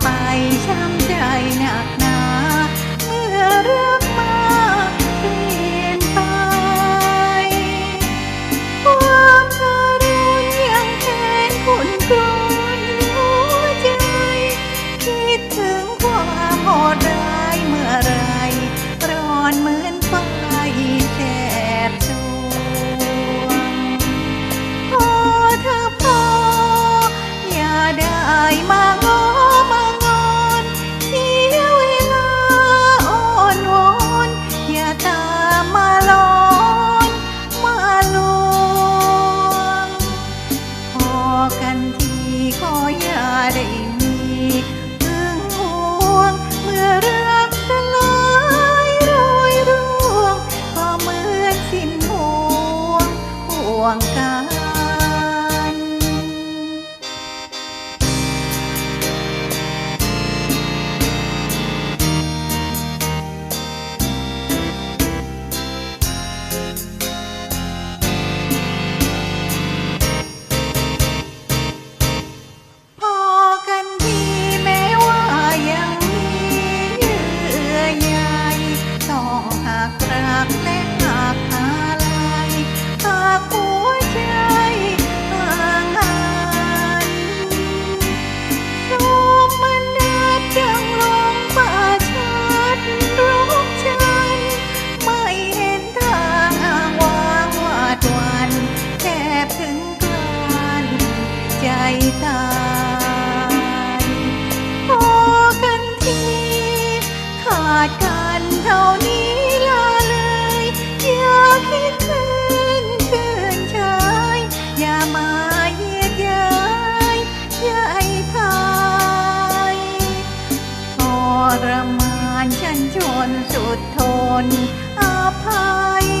ไปช้ำใจหนัก รมานฉันชนสุดทนอภัย